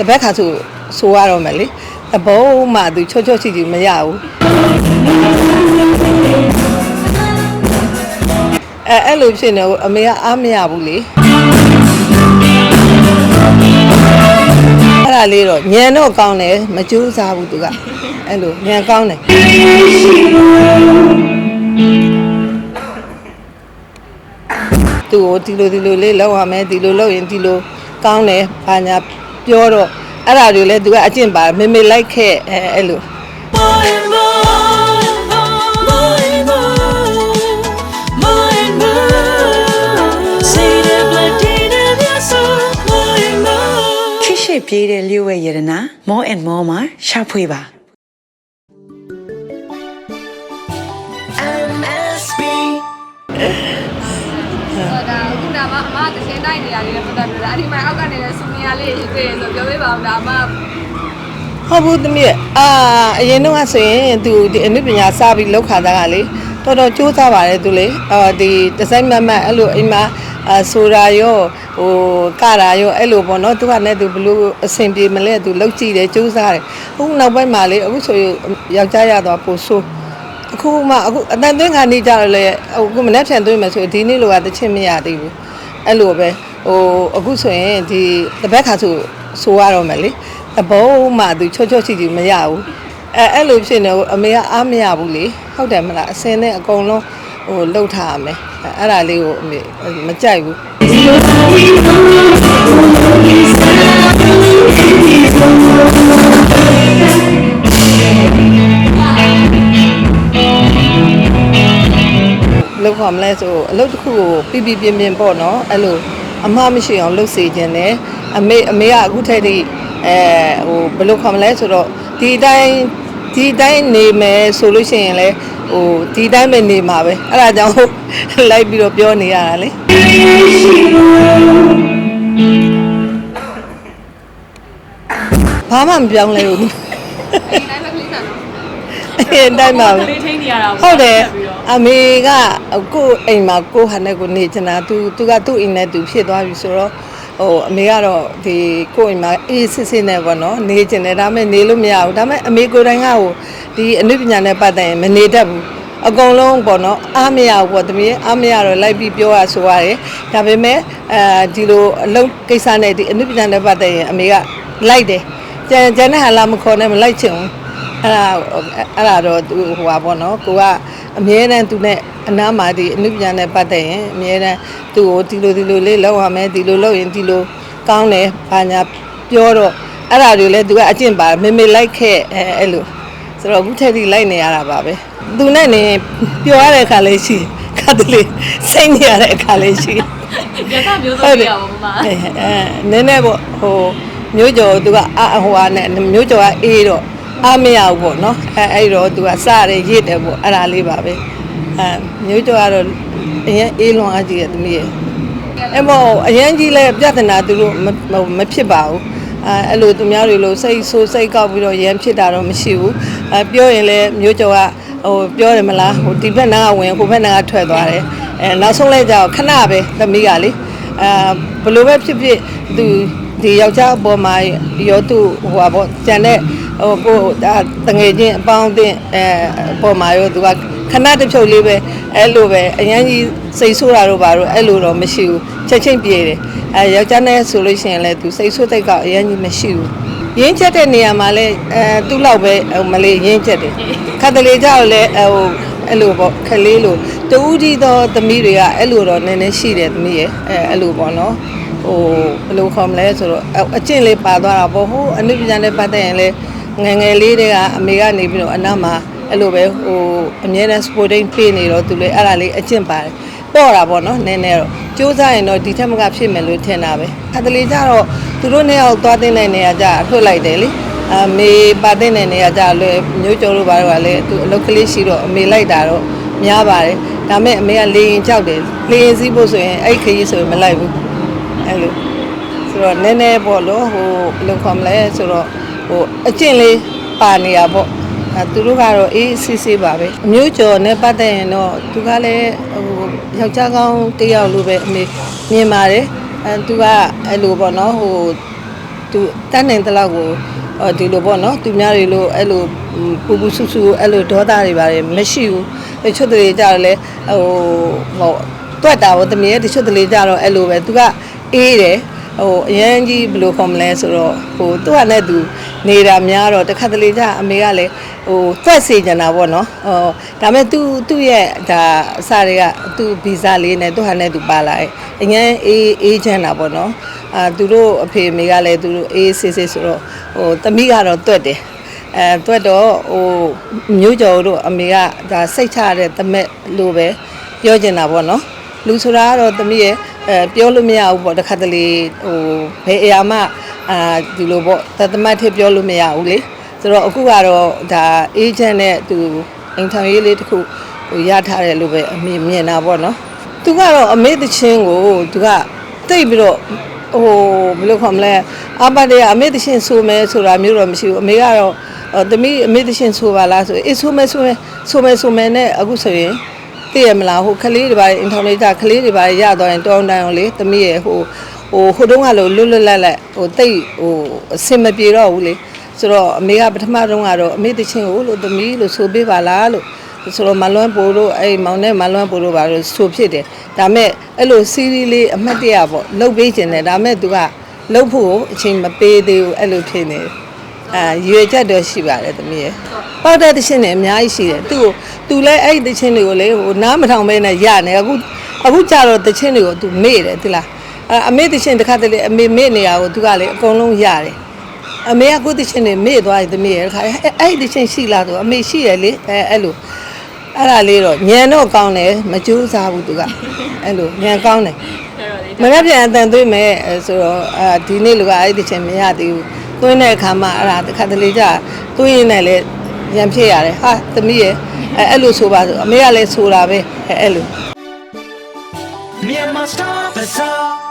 တပတ်ခါဆိုဆိုရတော့မယ်လေတဘုံမှသူချောချောချီချီမရဘူးအဲအဲ့လိုဖြစ်နေတော့အမေကအားမရဘူးလေအဲ့ဒါလေးတော့ညံတော့ကောင်းတယ်မကြိုးစားဘူးသူကအဲ့လိုညံကောင်းတယ်သူကိုဒီလိုဒီလိုလေးလောက်ရမယ်ဒီလိုလောက်ရင်ဒီလိုကောင်းတယ်ဘာညာ ပြောတော့အဲ့ဒါတွေလည်းသူကအကျင့်ပါမေမေလိုက်ခဲ့အဲအဲ့လို More and more, more and more, more and more. Say the blood in your soul, more and more. ခိရှိပြေးတဲ့လျှို့ဝဲရတနာ more and more မှာရှာဖွေပါ MSB ဟောဒါအခုဒါ မှအမတချင်းတိုက်နေရတယ်လည်းပတ်သက်ပြီးတော့အဲ့ဒီမှာအောက်ကနေလည်းစူနီယာလေးတွေ့ရဆိုပြောပေးပါဦးဒါအမဟုတ်ဘူးသမီးရဲ့အာအရင်တော့ကဆိုရင်သူဒီအနုပညာစပြီးလောက်ခါသားကလေတော်တော်စူးစမ်းပါတယ်သူလေအာဒီဒီဇိုင်းမတ်မတ်အဲ့လိုအိမ်မှာအာဆိုတာရောဟိုကတာရောအဲ့လိုပေါ့နော်သူကလည်းသူဘလို့အဆင်ပြေမလဲသူလောက်ကြည့်တယ်စူးစမ်းတယ်အခုနောက်ပိုင်းမှာလေအခုဆိုရင်ယောက်ျားရတော့ပို့ဆိုးအခုမှအခုအတန်သွင်းခါနေကြတော့လေအခုမနေ့ဖြန်သွင်းမယ်ဆိုရင်ဒီနေ့လိုကတချင်မရသေးဘူး အဲ့လိုပဲဟိုအခုဆိုရင်ဒီတပတ်ခါဆိုဆိုရတော့မယ်လေတဘုံမှသူချောချောချီချီမရဘူးအဲအဲ့လိုဖြစ်နေတော့အမေကအားမရဘူးလေဟုတ်တယ်မလားအစင်းနဲ့အကုန်လုံးဟိုလှုပ်ထားရမယ်အဲအဲ့ဒါလေးကိုအမေမကြိုက်ဘူးလောက် ခွန်မလဲဆိုအလုပ်တစ်ခုကိုပြပြပြင်းပြင်းပေါ့နော်အဲ့လိုအမှားမရှိအောင်လုပ်စေခြင်းနဲ့အမေအမေကအခုထက်ထိအဲဟိုဘယ်လိုခွန်မလဲဆိုတော့ဒီအတိုင်းဒီအတိုင်းနေမယ်ဆိုလို့ရှိရင်လေဟိုဒီအတိုင်းပဲနေမှာပဲအဲ့ဒါကြောင့်လိုက်ပြီးတော့ပြောနေရတာလေဘာမှမပြောင်းလဲဘူးအဲ့ဒီတိုင်းပဲကလေးစားတော့အဲ့အတိုင်းပါပဲလေးထိန်းနေရတာဟုတ်တယ် အမေကကိုအိမ်မှာကိုဟန်နဲ့ကိုနေချင်တာသူသူကသူ့အိမ်နဲ့သူဖြစ်သွားပြီဆိုတော့ဟိုအမေကတော့ဒီကိုအိမ်မှာအေးစစ်စစ်နဲ့ပေါ့နော်နေချင်တယ်ဒါပေမဲ့နေလို့မရဘူးဒါပေမဲ့အမေကိုယ်တိုင်ကဟိုဒီအနုပညာနဲ့ပတ်သက်ရင်မနေတတ်ဘူးအကုန်လုံးပေါ့နော်အားမရဘူးပေါ့တမီးအားမရတော့လိုက်ပြီးပြောရဆိုရတယ်ဒါပေမဲ့အဲဒီလိုအလုပ်ကိစ္စနဲ့ဒီအနုပညာနဲ့ပတ်သက်ရင်အမေကလိုက်တယ်ကျန်ကျန်တဲ့ဟာလာမခေါ်နဲ့မလိုက်ချင်ဘူး အဲ့ဒါအဲ့ဒါတော့သူဟိုပါပေါ့နော်ကိုကအမြဲတမ်းသူနဲ့အနားမှာဒီအနုပညာနဲ့ပတ်သက်ရင်အမြဲတမ်းသူ့ကိုဒီလိုဒီလိုလေးလောက်ရမယ်ဒီလိုလောက်ရင်ဒီလိုကောင်းတယ်ဘာညာပြောတော့အဲ့ဒါတွေလည်းသူကအကျင့်ပါမေမေလိုက်ခဲ့အဲအဲ့လိုဆိုတော့အခုထက်ထိလိုက်နေရတာပါပဲသူနဲ့နေပြောရတဲ့အခါလေးရှိခါတလေစိတ်နေရတဲ့အခါလေးရှိရသမျိုးစုံပြရပါမမအဲအဲနည်းနည်းပေါ့ဟိုမျိုးကျော်သူကအဟိုဟာနဲ့မျိုးကျော်ကအေးတော့ အားမရဘူးပေါ့နော်အဲအဲ့တော့သူကစရတယ်ရစ်တယ်ပေါ့အဲ့ဒါလေးပါပဲအဲမျိုးကျော်ကတော့အရင်အေးလွန်အားကြီးတဲ့သမီးရဲ့အဲ့မို့အရင်ကြီးလဲပြဿနာသူတို့မမမဖြစ်ပါဘူးအဲအဲ့လိုသူများတွေလို့စိတ်ဆိုးစိတ်ကောက်ပြီးတော့ရမ်းဖြစ်တာတော့မရှိဘူးအဲပြောရင်လည်းမျိုးကျော်ကဟိုပြောတယ်မလားဟိုဒီဘက်နားကဝင်ဟိုဘက်နားကထွက်သွားတယ်အဲနောက်ဆုံးလဲကြောက်ခဏပဲသမီးကလေအဲဘယ်လိုပဲဖြစ်ဖြစ်သူ ဒီယောက်ျားအပေါ်မှာရောသူဟိုပါပေါ့ကြံတဲ့ဟိုကိုဒါတငယ်ချင်းအပေါင်းအသင်းအဲအပေါ်မှာရောသူကခဏတစ်ဖြုတ်လေးပဲအဲ့လိုပဲအရင်ကြီးစိတ်ဆိုးတာတော့ပါတော့အဲ့လိုတော့မရှိဘူးချက်ချင်းပြေးတယ်အဲယောက်ျားနဲ့ဆိုလို့ရှိရင်လည်းသူစိတ်ဆိုးတိတ်ကအရင်ကြီးမရှိဘူးရင်းချက်တဲ့နေရာမှာလည်းအဲသူ့လောက်ပဲဟိုမလေးရင်းချက်တယ်ခတ်တလေကြောက်လည်းဟိုအဲ့လိုပေါ့ခလေးလိုတူးကြီးသောသမီးတွေကအဲ့လိုတော့နည်းနည်းရှိတယ်သမီးရဲ့အဲအဲ့လိုပေါ့နော် ဟိုဘယ်လိုခေါ်မလဲဆိုတော့အကျင့်လေးပါသွားတာပေါ့ဟိုအနုပညာနဲ့ပတ်သက်ရင်လည်းငယ်ငယ်လေးတည်းကအမေကနေပြီးတော့အနားမှာအဲ့လိုပဲဟိုအမြဲတမ်း sporting ပေးနေတော့သူလည်းအဲ့ဒါလေးအကျင့်ပါတယ်ပေါ့တာပေါ့နော်နည်းနည်းတော့စူးစမ်းရင်တော့ဒီထက်မကဖြစ်မယ်လို့ထင်တာပဲခတ်တလေကြတော့သူတို့နှစ်ယောက်သွားတဲ့နေရာကြအထွတ်လိုက်တယ်လေအမေပါတဲ့နေရာကြလွယ်မျိုးကျော်လို့ပါတော့လေသူအလုတ်ကလေးရှိတော့အမေလိုက်တာတော့များပါတယ်ဒါမဲ့အမေကလေရင်ကြောက်တယ်လေရင်စီးဖို့ဆိုရင်အဲ့ခရီးဆိုရင်မလိုက်ဘူး အဲ့လိုဆိုတော့နည်းနည်းပေါ့လို့ဟိုဘယ်လိုခေါ်မလဲဆိုတော့ဟိုအကျင့်လေးပါနေရပေါ့အဲသူတို့ကတော့အေးဆေးဆေးပါပဲအမျိုးကျော်နဲ့ပတ်သက်ရင်တော့သူကလည်းဟိုယောက်ျားကောင်းတစ်ယောက်လိုပဲအမေမြင်ပါတယ်အဲသူကအဲ့လိုပေါ့နော်ဟိုသူတန်းနိုင်တလောက်ကိုအော်ဒီလိုပေါ့နော်သူများတွေလို့အဲ့လိုပူပူဆူဆူအဲ့လိုဒေါသတွေပါတယ်မရှိဘူးတချို့တွေကြတော့လေဟိုဟို တွက်တာပေါ့တမီးရဲ့တချို့တွေကြတော့အဲ့လိုပဲသူကအေးတယ်ဟိုအရန်ကြီးဘယ်လိုခေါ်မလဲဆိုတော့ဟိုသူကနဲ့သူနေတာများတော့တစ်ခါတလေကျအမေကလည်းဟိုတွက်စီကြတာပေါ့နော်ဟိုဒါပေမဲ့သူသူ့ရဲ့ဒါအစတွေကသူ့ဗီဇလေးနဲ့သူ့ဟာနဲ့သူပါလာတယ်အရန်အေးအေးချမ်းတာပေါ့နော်အာသူတို့အဖေအမေကလည်းသူတို့အေးဆေးဆေးဆိုတော့ဟိုတမိကတော့တွက်တယ်အဲတွက်တော့ဟိုမျိုးကျော်တို့အမေကဒါစိတ်ချရတဲ့တမက်လို့ပဲပြောချင်တာပေါ့နော် လူဆိုတာကတော့တမီးရဲ့အဲပြောလို့မရဘူးပေါ့တစ်ခါတလေဟိုဘယ်အရာမှအာဒီလိုပေါ့တသမတ်ထပြောလို့မရဘူးလေဆိုတော့အခုကတော့ဒါအေဂျင့်နဲ့သူအင်တာဗျူးလေးတစ်ခုဟိုရထားတယ်လို့ပဲအမေမြင်တာပေါ့နော်သူကတော့အမေတချင်းကိုသူကတိတ်ပြီးတော့ဟိုဘယ်လိုခေါ်မလဲအပတ်တည်းအမေတရှင်ဆိုမယ်ဆိုတာမျိုးတော့မရှိဘူးအမေကတော့အော်တမိအမေတရှင်ဆိုပါလားဆိုအေးဆိုမယ်ဆိုမယ်ဆိုမယ်ဆိုမယ်နဲ့အခုဆိုရင် သိရမလားဟိုကလေးတွေပါအင်တာနက်ကကလေးတွေပါရသွားရင်တောင်းတန်းအောင်လေတမိရဲ့ဟိုဟိုဟိုတုန်းကလို့လွတ်လွတ်လပ်လပ်ဟိုတိတ်ဟိုအစင်မပြေတော့ဘူးလေဆိုတော့အမေကပထမတုန်းကတော့အမေတချင်းကိုလို့တမိလို့ဆိုပေးပါလားလို့ဆိုတော့မလွမ်းပိုတို့အဲ့မောင်နဲ့မလွမ်းပိုတို့ပါလို့ဆိုဖြစ်တယ်ဒါမဲ့အဲ့လိုစီးရီးလေးအမှတ်တရပေါ့လှုပ်ပေးခြင်းတယ်ဒါမဲ့သူကလှုပ်ဖို့အချိန်မပေးသေးဘူးအဲ့လိုဖြစ်နေတယ် အာရွေချက်တော့ရှိပါတယ်သမီးရဲ့ပေါက်တဲ့တခြင်းတွေအများကြီးရှိတယ်သူ့ကိုသူလည်းအဲ့ဒီတခြင်းတွေကိုလေဟိုနားမထောင်ပဲနဲ့ရနေအခုအခုကြတော့တခြင်းတွေကိုသူမေ့တယ်သိလားအအမေတခြင်းတစ်ခါတလေအမေမေ့နေတာကိုသူကလေအကုန်လုံးရတယ်အမေကကိုယ့်တချင်းနေမေ့သွားတယ်သမီးရဲ့ခါအဲ့အဲ့ဒီတချင်းရှိလားဆိုအမေရှိတယ်လေအဲအဲ့လိုအဲ့ဒါလေးတော့ညံတော့ကောင်းတယ်မကြိုးစားဘူးသူကအဲ့လိုညံကောင်းတယ်မနေ့ပြန်အတန်သွင်းမယ်အဲဆိုတော့အာဒီနေ့လူကအဲ့ဒီတချင်းမရသေးဘူး သွင်းတဲ့အခါမှာအဲ့ဒါတစ်ခါတလေကြာသွင်းရင်လည်းရံဖြစ်ရတယ်ဟာသမီးရဲ့အဲအဲ့လိုဆိုပါဆိုအမေကလည်းဆိုတာပဲအဲအဲ့လို Myanmar Star Bazaar